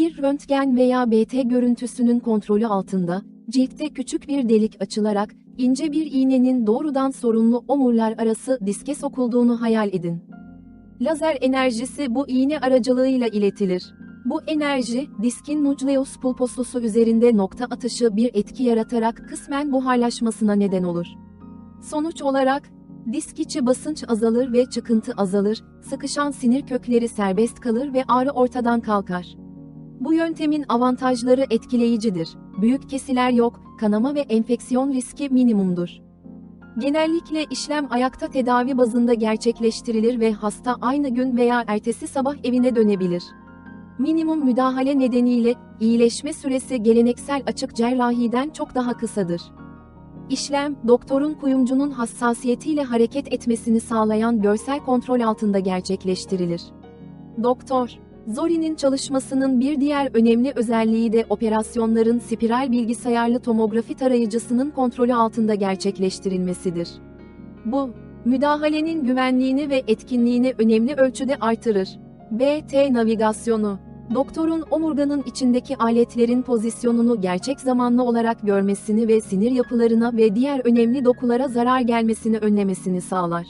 Bir röntgen veya BT görüntüsünün kontrolü altında, ciltte küçük bir delik açılarak, ince bir iğnenin doğrudan sorunlu omurlar arası diske sokulduğunu hayal edin. Lazer enerjisi bu iğne aracılığıyla iletilir. Bu enerji, diskin nucleus pulposusu üzerinde nokta atışı bir etki yaratarak kısmen buharlaşmasına neden olur. Sonuç olarak, disk içi basınç azalır ve çıkıntı azalır, sıkışan sinir kökleri serbest kalır ve ağrı ortadan kalkar. Bu yöntemin avantajları etkileyicidir. Büyük kesiler yok, kanama ve enfeksiyon riski minimumdur. Genellikle işlem ayakta tedavi bazında gerçekleştirilir ve hasta aynı gün veya ertesi sabah evine dönebilir. Minimum müdahale nedeniyle iyileşme süresi geleneksel açık cerrahiden çok daha kısadır. İşlem, doktorun kuyumcunun hassasiyetiyle hareket etmesini sağlayan görsel kontrol altında gerçekleştirilir. Doktor, Zori'nin çalışmasının bir diğer önemli özelliği de operasyonların spiral bilgisayarlı tomografi tarayıcısının kontrolü altında gerçekleştirilmesidir. Bu, müdahalenin güvenliğini ve etkinliğini önemli ölçüde artırır. BT navigasyonu Doktorun omurganın içindeki aletlerin pozisyonunu gerçek zamanlı olarak görmesini ve sinir yapılarına ve diğer önemli dokulara zarar gelmesini önlemesini sağlar.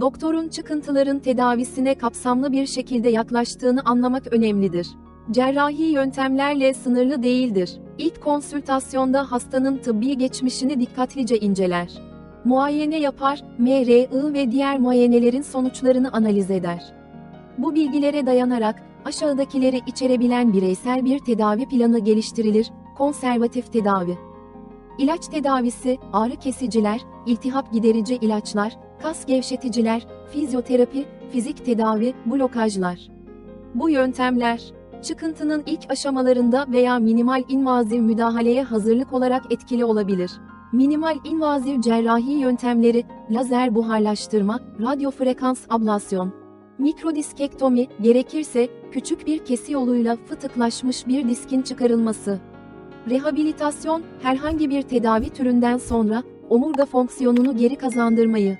Doktorun çıkıntıların tedavisine kapsamlı bir şekilde yaklaştığını anlamak önemlidir. Cerrahi yöntemlerle sınırlı değildir. İlk konsültasyonda hastanın tıbbi geçmişini dikkatlice inceler. Muayene yapar, MRI ve diğer muayenelerin sonuçlarını analiz eder. Bu bilgilere dayanarak, aşağıdakileri içerebilen bireysel bir tedavi planı geliştirilir, konservatif tedavi. İlaç tedavisi, ağrı kesiciler, iltihap giderici ilaçlar, kas gevşeticiler, fizyoterapi, fizik tedavi, blokajlar. Bu yöntemler, çıkıntının ilk aşamalarında veya minimal invaziv müdahaleye hazırlık olarak etkili olabilir. Minimal invaziv cerrahi yöntemleri, lazer buharlaştırma, radyo frekans ablasyon, mikrodiskektomi, gerekirse küçük bir kesi yoluyla fıtıklaşmış bir diskin çıkarılması. Rehabilitasyon, herhangi bir tedavi türünden sonra omurga fonksiyonunu geri kazandırmayı,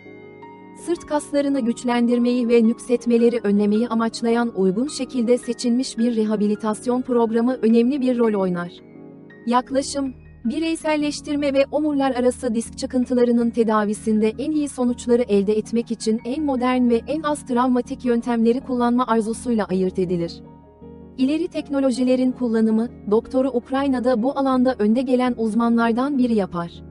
sırt kaslarını güçlendirmeyi ve nüksetmeleri önlemeyi amaçlayan uygun şekilde seçilmiş bir rehabilitasyon programı önemli bir rol oynar. Yaklaşım, bireyselleştirme ve omurlar arası disk çıkıntılarının tedavisinde en iyi sonuçları elde etmek için en modern ve en az travmatik yöntemleri kullanma arzusuyla ayırt edilir. İleri teknolojilerin kullanımı, doktoru Ukrayna'da bu alanda önde gelen uzmanlardan biri yapar.